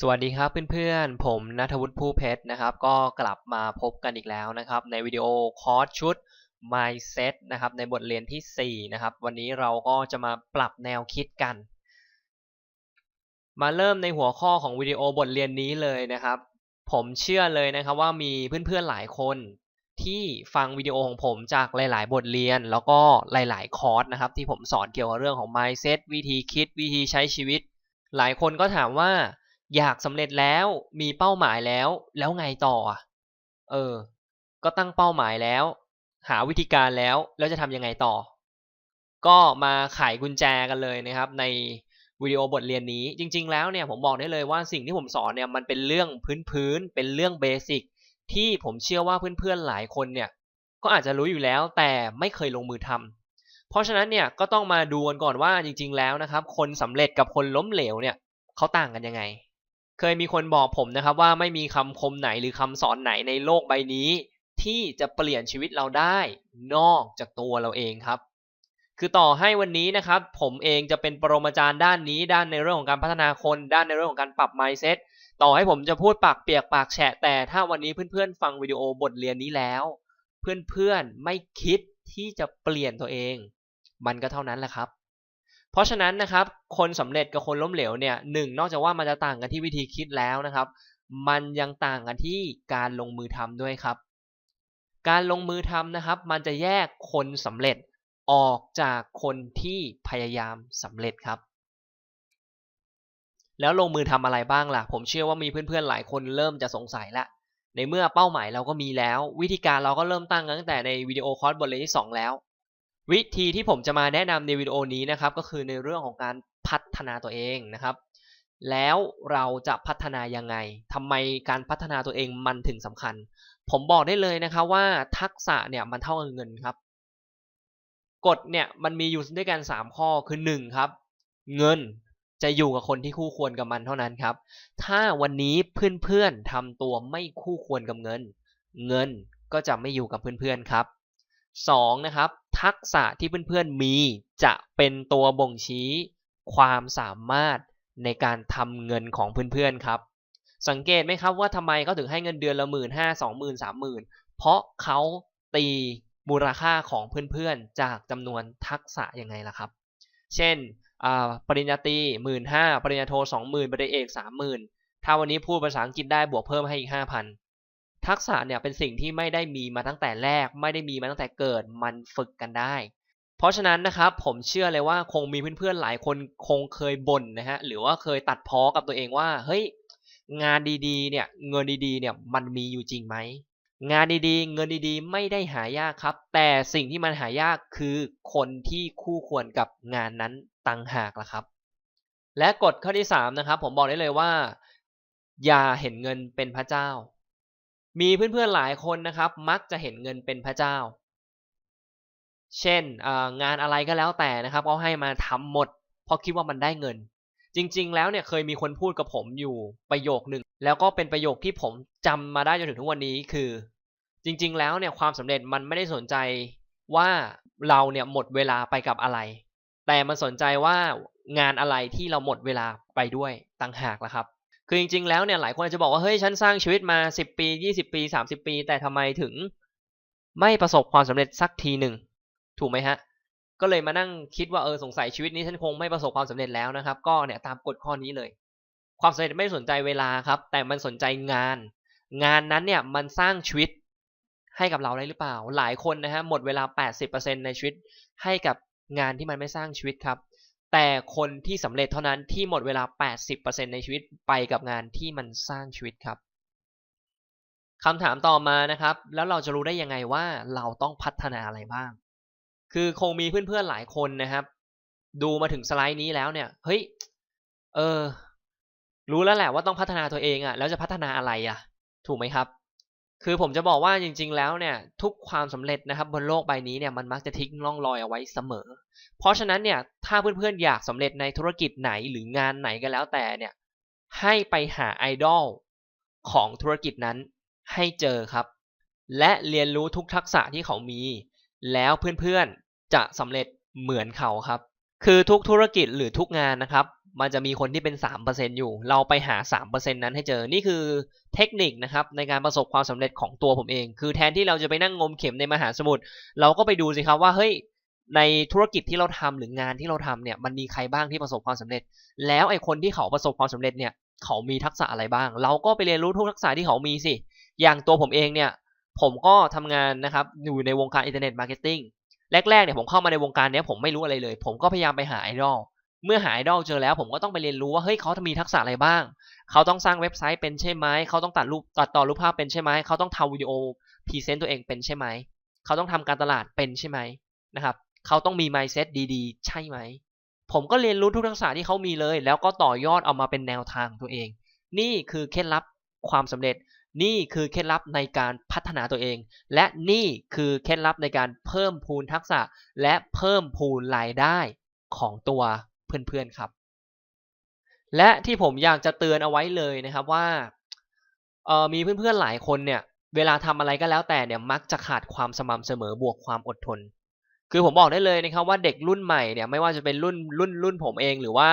สวัสดีครับเพื่อนๆ ผมนัทวุฒิผู้เพชรนะครับ ก็กลับมาพบกันอีกแล้วนะครับ ในวิดีโอคอร์สชุด Mindset นะครับ ในบทเรียนที่ 4 นะครับ วันนี้เราก็จะมาปรับแนวคิดกัน มาเริ่มในหัวข้อของวิดีโอบทเรียนนี้เลยนะครับ ผมเชื่อเลยนะครับว่ามีเพื่อนๆหลายคนที่ฟังวิดีโอของผมจากหลาย ๆ บทเรียน แล้วก็หลาย ๆ คอร์สนะครับ ที่ผมสอนเกี่ยวกับเรื่องของ mindset วิธีคิด วิธีใช้ชีวิต หลายคนก็ถามว่า อยากสำเร็จแล้วมีเป้าหมายแล้ว แล้วไงต่อเออ ก็ตั้งเป้าหมายแล้ว หาวิธีการแล้ว แล้วจะทำยังไงต่อ ก็มาไขกุญแจกันเลยนะครับ ในวิดีโอบทเรียนนี้ จริง ๆ แล้วเนี่ยผมบอกได้เลยว่าสิ่งที่ผมสอนเนี่ยมันเป็นเรื่องพื้นๆเป็นเรื่องเบสิกที่ผมเชื่อว่าเพื่อนๆหลายคนเนี่ย ก็อาจจะรู้อยู่แล้วแต่ไม่เคยลงมือทำเพราะฉะนั้นเนี่ยก็ต้องมาดูกันก่อนว่าจริง ๆ แล้วนะครับ คนสำเร็จกับคนล้มเหลวเนี่ยเขาต่างกันยังไง เคยมีคนบอกผมนะครับว่าไม่มีคำคมไหนหรือคำสอนไหนในโลกใบนี้ ที่จะเปลี่ยนชีวิตเราได้นอกจากตัวเราเองครับ คือต่อให้วันนี้นะครับ ผมเองจะเป็นปรมาจารย์ด้านนี้ ด้านในเรื่องของการพัฒนาคน ด้านในเรื่องของการปรับ mindset ต่อให้ผมจะพูดปากเปียกปากแฉะแต่ถ้าวันนี้เพื่อนๆ ฟังวิดีโอบทเรียนนี้แล้ว เพื่อนๆไม่คิดที่จะเปลี่ยนตัวเอง มันก็เท่านั้นแหละครับ เพราะฉะนั้นนะครับคนสำเร็จกับคนล้มเหลวเนี่ยหนึ่งนอกจากว่ามันจะต่างกันที่วิธีคิดแล้วนะครับ มันยังต่างกันที่การลงมือทำด้วยครับ การลงมือทำนะครับ มันจะแยกคนสำเร็จออกจากคนที่พยายามสำเร็จครับ แล้วลงมือทำอะไรบ้างล่ะ ผมเชื่อว่ามีเพื่อนๆหลายคนเริ่มจะสงสัยละในเมื่อเป้าหมายเราก็มีแล้ว วิธีการเราก็เริ่มตั้งตั้งแต่ในวิดีโอคอร์สบทเรียนที่ 2 แล้ว วิธีที่ผมจะมาแนะนำในวิดีโอนี้นะครับก็คือในเรื่องของการพัฒนาตัวเองนะครับ แล้วเราจะพัฒนายังไงทำไมการพัฒนาตัวเองมันถึงสำคัญ ผมบอกได้เลยนะครับว่าทักษะเนี่ยมันเท่ากับเงินครับกฎเนี่ยมันมีอยู่ด้วยกัน 3 ข้อคือ 1 ครับ เงินจะอยู่กับคนที่คู่ควรกับมันเท่านั้นครับ ถ้าวันนี้เพื่อนๆทำตัวไม่คู่ควรกับเงิน เงินก็จะไม่อยู่กับเพื่อนๆครับ 2. นะครับ ทักษะที่เพื่อนๆมีจะเป็นตัวบ่งชี้ ความสามารถในการทำเงินของเพื่อนๆครับ สังเกตไหมครับว่าทำไมเขาถึงให้เงินเดือนละหมื่นห้าสองหมื่นสามหมื่นเพราะเขาตีมูลค่าของเพื่อนๆ จากจำนวนทักษะยังไงล่ะครับ เช่นปริญญาตรีหมื่นห้าปริญญาโทสองหมื่นปริญญาเอกสามหมื่นถ้าวันนี้พูดภาษาอังกฤษได้บวกเพิ่มให้อีกห้าพัน ทักษะเนี่ยเป็นสิ่งที่ไม่ได้มีมาตั้งแต่แรก ไม่ได้มีมาตั้งแต่เกิดมันฝึกกันได้ เพราะฉะนั้นนะครับผมเชื่อเลยว่าคงมีเพื่อนๆหลายคนคงเคยบ่นนะฮะหรือว่าเคยตัดพ้อกับตัวเองว่าเฮ้ยงานดีๆเนี่ยเงินดีๆเนี่ยมันมีอยู่จริงไหมงานดีๆ เงินดีๆ ไม่ได้หายากครับ แต่สิ่งที่มันหายากคือคนที่คู่ควรกับงานนั้นตังหากละครับ และกฎข้อที่3นะครับผมบอกได้เลยว่า อย่าเห็นเงินเป็นพระเจ้า มีเพื่อนๆหลายคนนะครับ มักจะเห็นเงินเป็นพระเจ้า เช่นงานอะไรก็แล้วแต่นะครับเขาให้มาทำหมด เพราะคิดว่ามันได้เงิน จริง ๆ แล้วเนี่ยเคยมีคนพูดกับผมอยู่ประโยคหนึ่งแล้วก็เป็นประโยคที่ผมจำมาได้จนถึงทุกวันนี้คือ จริง ๆ แล้วเนี่ยความสำเร็จมันไม่ได้สนใจว่าเราเนี่ยหมดเวลาไปกับอะไร แต่มันสนใจว่างานอะไรที่เราหมดเวลาไปด้วยต่างหากละครับ คือจริงๆ แล้วเนี่ยหลายคนจะบอกว่าเฮ้ยฉันสร้างชีวิตมา 10 ปี 20 ปี 30 ปี แต่ทำไมถึงไม่ประสบความสำเร็จสักทีหนึ่งถูกไหมฮะ ก็เลยมานั่งคิดว่าเออสงสัยชีวิตนี้ฉันคงไม่ประสบความสำเร็จแล้วนะครับ ก็เนี่ยตามกฎข้อนี้เลย ความสำเร็จไม่สนใจเวลาครับ แต่มันสนใจงาน งานนั้นเนี่ยมันสร้างชีวิตให้กับเราได้หรือเปล่า หลายคนนะฮะหมดเวลา 80%ในชีวิตให้กับงานที่มันไม่สร้างชีวิตครับ แต่คนที่สำเร็จเท่านั้นที่หมดเวลา 80%ในชีวิตไปกับงานที่มันสร้างชีวิตครับคำถามต่อมานะครับ แล้วเราจะรู้ได้ยังไงว่าเราต้องพัฒนาอะไรบ้าง คือคงมีเพื่อนๆหลายคนนะครับ ดูมาถึงสไลด์นี้แล้วเนี่ย เฮ้ย เออ รู้แล้วแหละว่าต้องพัฒนาตัวเองอะ่ะ แล้วจะพัฒนาอะไรอะ่ะ ถูกไหมครับ คือผมจะบอกว่าจริง ๆ แล้วเนี่ยทุกความสำเร็จนะครับบนโลกใบนี้เนี่ยมันมักจะทิ้งร่องรอยเอาไว้เสมอ เพราะฉะนั้นเนี่ยถ้าเพื่อนๆอยากสำเร็จในธุรกิจไหนหรืองานไหนก็แล้วแต่เนี่ยให้ไปหาไอดอลของธุรกิจนั้นให้เจอครับ และเรียนรู้ทุกทักษะที่เขามี แล้วเพื่อนๆจะสำเร็จเหมือนเขาครับ คือทุกธุรกิจหรือทุกงานนะครับ มันจะมีคนที่เป็น3%อยู่ เราไปหา3%นั้นให้เจอ นี่คือเทคนิคนะครับในการประสบความสำเร็จของตัวผมเอง คือแทนที่เราจะไปนั่งงมเข็มในมหาสมุทร เราก็ไปดูสิครับว่าเฮ้ยในธุรกิจที่เราทำหรืองานที่เราทำเนี่ยมันมีใครบ้างที่ประสบความสำเร็จ แล้วไอ้คนที่เขาประสบความสำเร็จเนี่ยเขามีทักษะอะไรบ้าง เราก็ไปเรียนรู้ทุกทักษะที่เขามีสิ อย่างตัวผมเองเนี่ยผมก็ทำงานนะครับอยู่ในวงการอินเทอร์เน็ตมาร์เก็ตติ้งแรกๆเนี่ยผมเข้ามาในวงการนี้ผมไม่รู้อะไรเลย ผมก็พยายามไปหาไอดอล เมื่อหาไอดอลเจอแล้วผมก็ต้องไปเรียนรู้ว่าเฮ้ยเขามีทักษะอะไรบ้าง เขาต้องสร้างเว็บไซต์เป็นใช่ไหมเขาต้องตัดรูปตัดต่อรูปภาพเป็นใช่ไหมเขาต้องทำวิดีโอพรีเซนต์ตัวเองเป็นใช่ไหมเขาต้องทำการตลาดเป็นใช่ไหมนะครับเขาต้องมี mindset ดีๆ ใช่ไหม ผมก็เรียนรู้ทุกทักษะที่เขามีเลย แล้วก็ต่อยอดเอามาเป็นแนวทางตัวเอง นี่คือเคล็ดลับความสำเร็จ นี่คือเคล็ดลับในการพัฒนาตัวเอง และนี่คือเคล็ดลับในการเพิ่มพูนทักษะ และเพิ่มพูนรายได้ของตัว เพื่อนๆครับ และที่ผมอยากจะเตือนเอาไว้เลยนะครับว่ามีเพื่อนๆหลายคนเนี่ยเวลาทำอะไรก็แล้วแต่เนี่ยมักจะขาดความสม่ำเสมอบวกความอดทน คือผมบอกได้เลยนะครับว่าเด็กรุ่นใหม่เนี่ยไม่ว่าจะเป็นรุ่นรุ่นรุ่นผมเองหรือว่า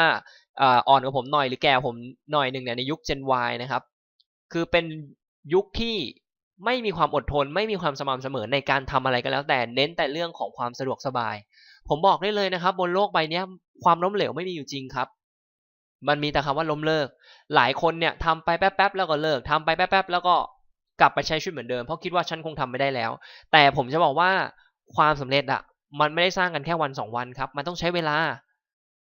อ่อนกว่าผมหน่อยหรือแก่ผมหน่อยหนึ่งเนี่ยในยุค Gen Y นะครับ คือเป็นยุคที่ไม่มีความอดทน ไม่มีความสม่ำเสมอในการทำอะไรก็แล้วแต่เน้นแต่เรื่องของความสะดวกสบาย ผมบอกได้เลยนะครับ บนโลกใบนี้ความล้มเหลวไม่มีอยู่จริงครับ มันมีแต่คำว่าล้มเลิก หลายคนเนี่ยทำไปแป๊บๆแล้วก็เลิกทำไปแป๊บๆแล้วก็กลับไปใช้ชีวิตเหมือนเดิมเพราะคิดว่าฉันคงทำไม่ได้แล้ว แต่ผมจะบอกว่าความสำเร็จอะมันไม่ได้สร้างกันแค่วันสองวันครับ มันต้องใช้เวลา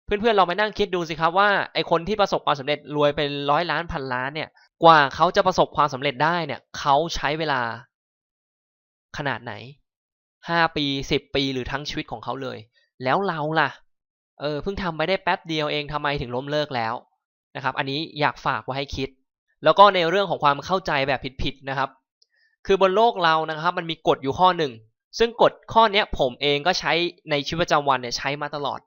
เพื่อนๆเราไปนั่งคิดดูสิครับว่าไอคนที่ประสบความสำเร็จรวยเป็นร้อยล้านพันล้านเนี่ยกว่าเขาจะประสบความสำเร็จได้เนี่ยเขาใช้เวลาขนาดไหน ห้าปีสิบปีหรือทั้งชีวิตของเขาเลย แล้วเราล่ะ เออเพิ่งทำไปได้แป๊บเดียวเองทำไมถึงล้มเลิกแล้วนะครับ อันนี้อยากฝากไว้ให้คิด แล้วก็ในเรื่องของความเข้าใจแบบผิดๆนะครับ คือบนโลกเรานะครับ มันมีกฎอยู่ข้อหนึ่ง ซึ่งกฎข้อนี้ผมเองก็ใช้ในชีวิตประจำวันเนี่ยใช้มาตลอด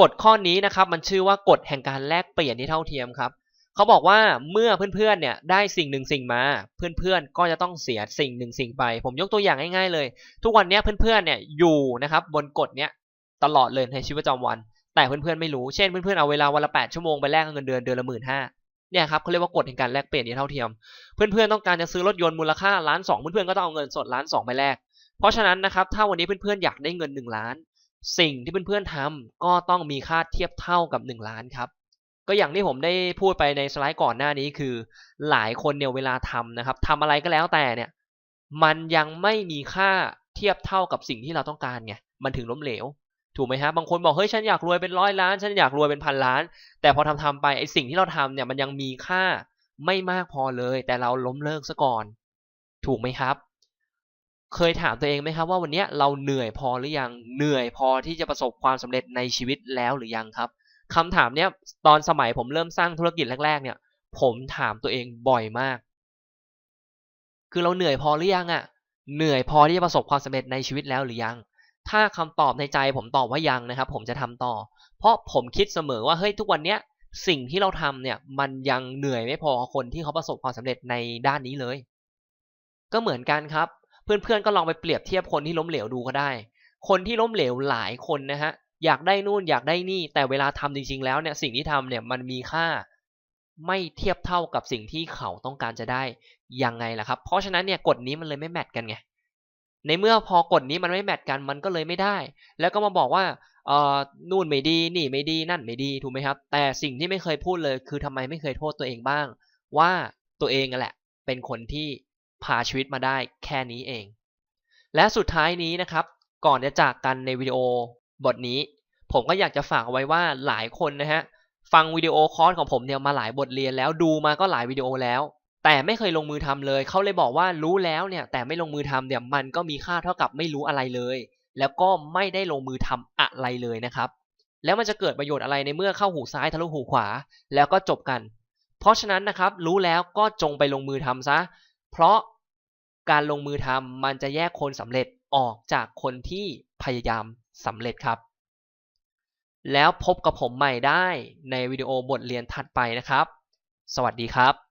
กฎข้อนี้นะครับ มันชื่อว่ากฎแห่งการแลกเปลี่ยนที่เท่าเทียมครับ เขาบอกว่าเมื่อเพื่อนๆเนี่ยได้สิ่งหนึ่งสิ่งมา เพื่อนๆก็จะต้องเสียสิ่งหนึ่งสิ่งไป ผมยกตัวอย่างง่ายๆเลย ทุกวันนี้เพื่อนๆเนี่ยอยู่นะครับบนกฎเนี้ยตลอดเลยในชีวิตประจำวัน แต่เพื่อนๆไม่รู้เช่นเพื่อนๆเอาเวลาวันละแปดชั่วโมงไปแลกเงินเดือนเดือนละหมื่นห้าเนี่ยครับเขาเรียกว่ากฎแห่งการแลกเปลี่ยนที่เท่าเทียม เพื่อนๆต้องการจะซื้อรถยนต์มูลค่าล้านสองเพื่อนๆก็ต้องเอาเงินสดล้านสองไปแลกเพราะฉะนั้นนะครับถ้าวันนี้เพื่อนๆอยากได้เงินหนึ่งล้าน สิ่งที่เพื่อนๆทำก็ต้องมีค่าเทียบเท่ากับหนึ่งล้านครับ ก็อย่างที่ผมได้พูดไปในสไลด์ก่อนหน้านี้คือ หลายคนเนี่ยเวลาทำนะครับทำอะไรก็แล้วแต่เนี่ย มันยังไม่มีค่าเทียบเท่ากับสิ่งที่เราต้องการไงมันถึงล้มเหลว ถูกไหมฮะบางคนบอกเฮ้ยฉันอยากรวยเป็นร้อยล้าน ฉันอยากรวยเป็นพันล้าน แต่พอทำทำไปไอสิ่งที่เราทำเนี่ยมันยังมีค่าไม่มากพอเลย แต่เราล้มเลิกซะก่อน ถูกไหมครับ เคยถามตัวเองไหมครับว่าวันนี้เราเหนื่อยพอหรือยังเหนื่อยพอที่จะประสบความสำเร็จในชีวิตแล้วหรือยังครับ คำถามเนี้ยตอนสมัยผมเริ่มสร้างธุรกิจแรก ๆ เนี่ย ผมถามตัวเองบ่อยมาก คือเราเหนื่อยพอหรือยังอะ่ะ เหนื่อยพอที่จะประสบความสำเร็จในชีวิตแล้วหรือยัง ถ้าคำตอบในใจผมตอบว่ายังนะครับ ผมจะทำต่อ เพราะผมคิดเสมอว่าเฮ้ยทุกวันเนี้ยสิ่งที่เราทำเนี่ย มันยังเหนื่อยไม่พอคนที่เขาประสบความสำเร็จในด้านนี้เลย ก็เหมือนกันครับ เพื่อนๆก็ลองไปเปรียบเทียบคนที่ล้มเหลวดูก็ได้ คนที่ล้มเหลวหลายคนนะฮะ อยากได้นู่นอยากได้นี่ แต่เวลาทำจริง ๆ แล้วเนี่ยสิ่งที่ทำเนี่ยมันมีค่าไม่เทียบเท่ากับสิ่งที่เขาต้องการจะได้ยังไงล่ะครับ เพราะฉะนั้นเนี่ยกฎนี้มันเลยไม่แมทกันไงในเมื่อพอกฎนี้มันไม่แมทกันมันก็เลยไม่ได้ แล้วก็มาบอกว่าเอ่อนู่นไม่ดีนี่ไม่ดีนั่นไม่ดีถูกไหมครับ แต่สิ่งที่ไม่เคยพูดเลยคือทำไมไม่เคยโทษตัวเองบ้าง ว่าตัวเองแหละ เป็นคนที่พาชีวิตมาได้แค่นี้เอง และสุดท้ายนี้นะครับ ก่อนจะจากกันในวิดีโอ บทนี้ ผมก็อยากจะฝากไว้ว่าหลายคนนะฮะฟังวิดีโอคอร์สของผมเนี่ยมาหลายบทเรียนแล้วดูมาก็หลายวิดีโอแล้ว แต่ไม่เคยลงมือทำเลย เขาเลยบอกว่ารู้แล้วเนี่ยแต่ไม่ลงมือทำเนี่ยมันก็มีค่าเท่ากับไม่รู้อะไรเลย แล้วก็ไม่ได้ลงมือทำอะไรเลยนะครับ แล้วมันจะเกิดประโยชน์อะไรในเมื่อเข้าหูซ้ายทะลุหูขวา แล้วก็จบกัน เพราะฉะนั้นนะครับ รู้แล้วก็จงไปลงมือทำซะ เพราะการลงมือทำมันจะแยกคนสำเร็จออกจากคนที่พยายาม สำเร็จครับ แล้วพบกับผมใหม่ได้ในวิดีโอบทเรียนถัดไปนะครับ สวัสดีครับ